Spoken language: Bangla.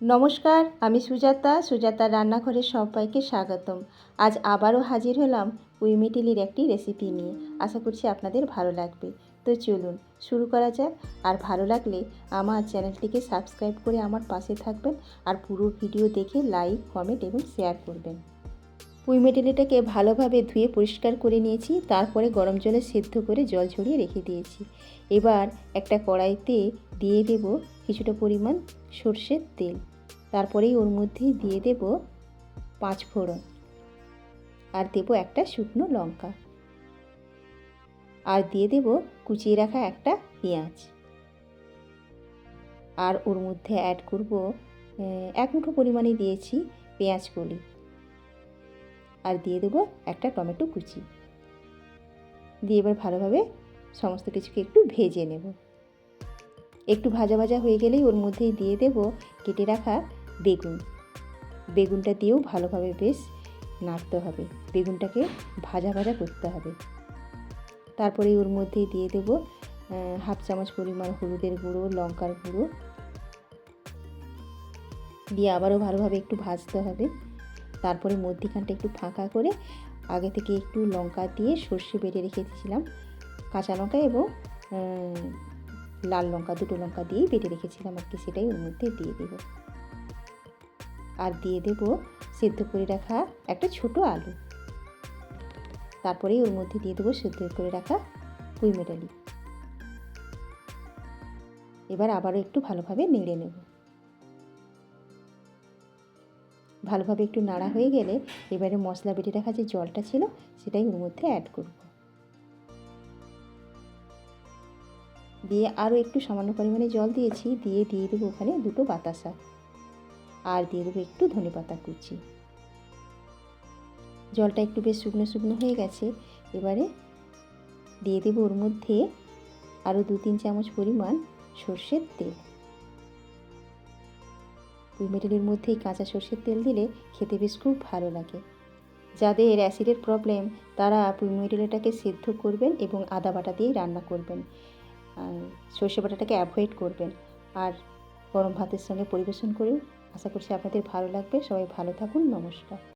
নমস্কার, আমি সুজাতা, সুজাতার রান্নাঘরে সবাইকে স্বাগতম। আজ আবারও হাজির হলাম উইমিটিলির একটি রেসিপি নিয়ে। আশা করছি আপনাদের ভালো লাগবে। তো চলুন, শুরু করা যাক। আর ভালো লাগলে আমার চ্যানেলটিকে সাবস্ক্রাইব করে আমার পাশে থাকবেন আর পুরো ভিডিও দেখে লাইক, কমেন্ট এবং শেয়ার করবেন। পুঁইমেটেলিটাকে ভালোভাবে ধুয়ে পরিষ্কার করে নিয়েছি, তারপরে গরম জলে সেদ্ধ করে জল ঝরিয়ে রেখে দিয়েছি। এবার একটা কড়াইতে দিয়ে দেব কিছুটা পরিমাণ সর্ষের তেল। তারপরেই ওর মধ্যে দিয়ে দেব পাঁচ ফোড়ন আর দেব একটা শুকনো লঙ্কা আর দিয়ে দেব কুচিয়ে রাখা একটা পেঁয়াজ। আর ওর মধ্যে অ্যাড করব এক মুঠো পরিমাণে দিয়েছি পেঁয়াজ কলি। আর দিয়ে দেবো একটা টমেটো কুচি। দিয়ে এবার ভালোভাবে সমস্ত কিছুকে একটু ভেজে নেব। একটু ভাজা ভাজা হয়ে গেলেই ওর মধ্যেই দিয়ে দেব, কেটে রাখা বেগুন। বেগুনটা দিয়েও ভালোভাবে বেশ নাড়তে হবে। বেগুনটাকে ভাজা ভাজা করতে হবে। তারপরে ওর মধ্যেই দিয়ে দেব হাফ চামচ পরিমাণ হলুদের গুঁড়ো, লঙ্কার গুঁড়ো। দিয়ে আবারও ভালোভাবে একটু ভাজতে হবে। তারপরে মধ্যিখানটা একটু ফাঁকা করে আগে থেকে একটু লঙ্কা দিয়ে সর্ষে বেটে রেখেছিলাম কাঁচা লঙ্কা এবং লাল লঙ্কা, দুটো লঙ্কা দিয়েই বেটে রেখেছিলাম আর কি, সেটাই ওর মধ্যে দিয়ে দেব। আর দিয়ে দেব সেদ্ধ করে রাখা একটা ছোট আলু। তারপরেই ওর মধ্যে দিয়ে দেবো সেদ্ধ করে রাখা কুই মেটালি এবার আবারও একটু ভালোভাবে নেড়ে নেব। ভালোভাবে একটু নাড়া হয়ে গেলে এবারে মশলা বেটে রাখা যে জলটা ছিল, সেটাই ওর মধ্যে অ্যাড করব। দিয়ে আরও একটু সামান্য পরিমাণে জল দিয়েছি, দিয়ে দিয়ে দেবো ওখানে দুটো বাতাসা। আর দিয়ে দেবো একটু ধনে পাতা কুচি। জলটা একটু বেশ শুকনো শুকনো হয়ে গেছে। এবারে দিয়ে দেবো ওর মধ্যে আরও দু তিন চামচ পরিমাণ সর্ষের তেল। ওই মেটেলের মধ্যেই কাঁচা সর্ষের তেল দিলে খেতে বেশ খুব ভালো লাগে। যাদের অ্যাসিডের প্রবলেম, তারা পুঁইমেটেলেটাকে সেদ্ধ করবেন এবং আদা বাটা দিয়েই রান্না করবেন। আর সর্ষে বাটাটাকে অ্যাভয়েড করবেন। আর গরম ভাতের সঙ্গে পরিবেশন করে আশা করছি আপনাদের ভালো লাগবে। সবাই ভালো থাকুন। নমস্কার।